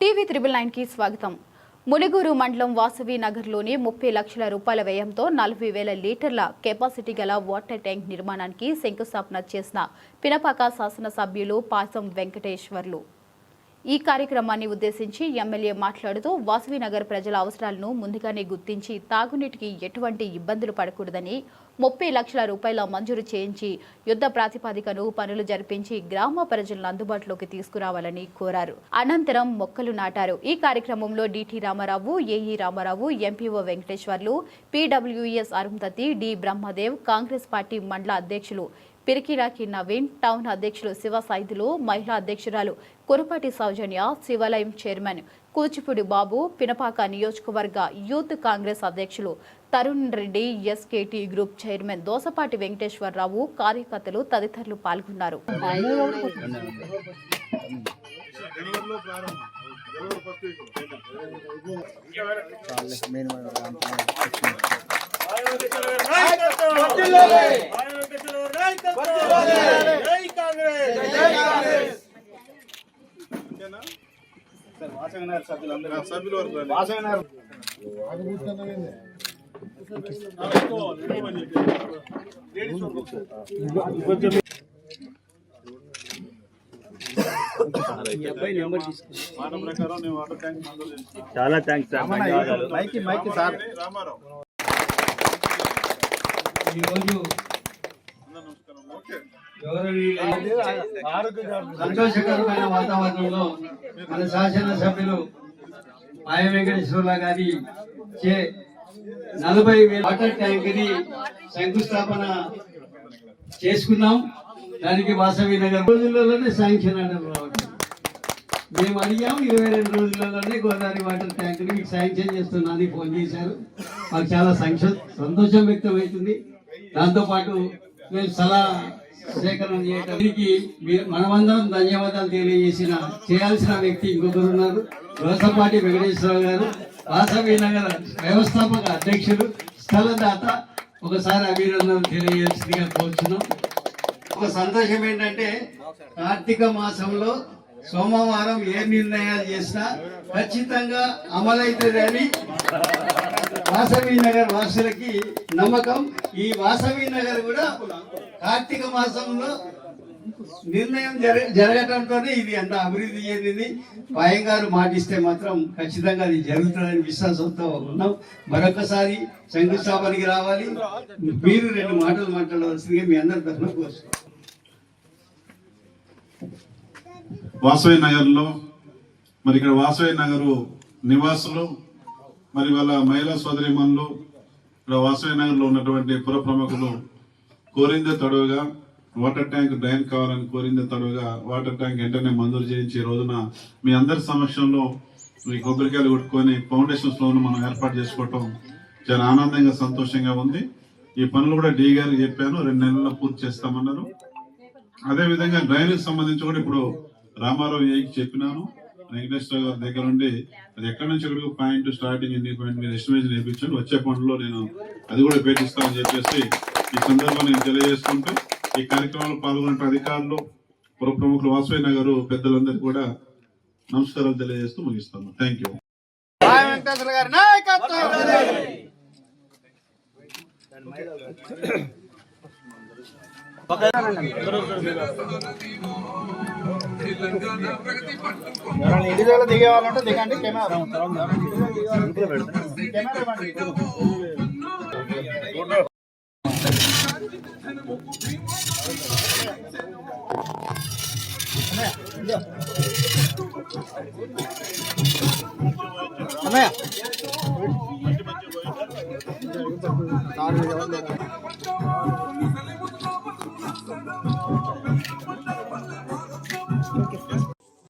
TV triple నైన్కి స్వాగతం. మునిగూరు మండలం వాసవి నగర్లోని ముప్పై లక్షల రూపాయల వ్యయంతో నలభై వేల లీటర్ల కెపాసిటీ గల వాటర్ ట్యాంక్ నిర్మాణానికి శంకుస్థాపన చేసిన పినపాక శాసనసభ్యులు పాసం వెంకటేశ్వర్లు. ఈ కార్యక్రమాన్ని ఉద్దేశించి ఎమ్మెల్యే మాట్లాడుతూ వాసవినగర్ ప్రజల అవసరాలను ముందుగానే గుర్తించి తాగునీటికి ఎటువంటి ఇబ్బందులు పడకూడదని ముప్పై లక్షల రూపాయల మంజూరు చేయించి యుద్ధ ప్రాతిపదికను పనులు జరిపించి గ్రామ ప్రజలను అందుబాటులోకి తీసుకురావాలని కోరారు. అనంతరం మొక్కలు నాటారు. ఈ కార్యక్రమంలో DT Ramarao AE Ramarao MPO Venkateswarlu PWS Arundhati D. Brahmadev Congress party మండల అధ్యక్షులు పిరికిరాకి నవీన్ టౌన్ అధ్యక్షులు శివ సైదులు మహిళా అధ్యక్షురాలు కురపాటి సౌజన్య శివాలయం చైర్మన్ కూచిపూడి బాబు పినపాక నియోజకవర్గ యూత్ కాంగ్రెస్ అధ్యక్షులు Tarun Reddy SKT group chairman Dosapati Venkateswararao కార్యకర్తలు తదితరులు పాల్గొన్నారు. జనవరిలో ప్రారంభం జనవరి ఫస్ట్ వీక్ సభ్యుల వరకు రండి. మాట ప్రకారం నేను వాటర్ ట్యాంక్ మంజూరు చేస్తున్నాను. చాలా థ్యాంక్స్ సార్ ధన్యవాదాలు రామారావు. రామారావు ఈరోజు సంతోషకరమైన వాతావరణంలో మన శాసనసభ్యులు పాయ వెంకటేశ్వర గారి చే నలభై వేల వాటర్ ట్యాంక్ని శంకుస్థాపన చేసుకున్నాం. దానికి వాసవి నగర్ రోజులలోనే శాంక్షన్ ఆర్డర్ రావడం మేము అడిగాం ఇరవై రెండు రోజులలోనే గోదావరి వాటర్ ట్యాంక్ని మీకు శాంక్షన్ చేస్తున్నా అని ఫోన్ చేశారు. మాకు చాలా సంక్ష సంతోషం వ్యక్తం అవుతుంది దాంతో పాటు మేము సలహా సేకరణ చేయటం. మీ- మనమందరం ధన్యవాదాలు తెలియజేసిన చేయాల్సిన వ్యక్తి ఇంకొకరు ఉన్నారు. వ్యవసాయపాటి వెంకటేశ్వరరావు గారు వాసవి నగర వ్యవస్థాపక అధ్యక్షులు స్థలదాత. ఒకసారి అభినందనలు తెలియజేసిందిగా కోరుచున్నాం. ఒక సంతోషం ఏంటంటే కార్తీక మాసంలో సోమవారం ఏ నిర్ణయాలు చేసినా ఖచ్చితంగా అమలవుతుందని వాసవి నగర్ వాసులకి నమ్మకం. ఈ వాసవి నగర్ కూడా కార్తీక మాసంలో నిర్ణయం జర జరగటంతోనే ఇది అంత అభివృద్ధి చెందింది. పాయం గారు మాటిస్తే మాత్రం ఖచ్చితంగా అది జరుగుతుందని విశ్వాసంతో ఉన్నాం. మరొకసారి శంకుస్థాపనకి రావాలి. మీరు రెండు మాటలు మాట్లాడవలసిందిగా మీ అందరి తరఫున కోరుతున్నాం వాసవి నగర్లో మరి ఇక్కడ వాసవి నగరు నివాసులు మరి వాళ్ళ మహిళా సోదరిమణులు ఇక్కడ వాసవి నగర్లో ఉన్నటువంటి పుర ప్రముఖులు కోరిందే తడువుగా వాటర్ ట్యాంక్ డ్రైన్ కావాలని కోరిందే తడువుగా వాటర్ ట్యాంక్ వెంటనే మంజూరు చేయించి రోజున మీ అందరి సమక్షంలో ఈ కొబ్బరికాయలు కొట్టుకొని ఫౌండేషన్ స్టోన్ మనం ఏర్పాటు చేసుకోవటం చాలా ఆనందంగా సంతోషంగా ఉంది. ఈ పనులు కూడా డి గారికి చెప్పాను రెండు నెలల్లో పూర్తి చేస్తామన్నారు. అదే విధంగా డ్రైనేజ్ సంబంధించి కూడా ఇప్పుడు రామారావు ఏకి చెప్పినాను. వెంకటేశ్వర గారి దగ్గర ఉండి అది ఎక్కడి నుంచి ఎక్కడికి పాయింట్ స్టార్టింగ్ ఎన్ని పాయింట్ మీరు ఎస్టిమేషన్ వేయించండి వచ్చే పనుల్లో నేను అది కూడా పెట్టిస్తానని చెప్పేసి ఈ సందర్భంగా నేను తెలియజేసుకుంటూ ఈ కార్యక్రమంలో పాల్గొన్న అధికారులు పుర ప్రముఖులు వాసవి నగర్ పెద్దలందరికీ కూడా నమస్కారాలు తెలియజేస్తూ ముగిస్తాను థ్యాంక్ యూ ఇండివిజువల్ దిగే వాళ్ళంటే దిగండి కెమెరా. అన్నయ్య.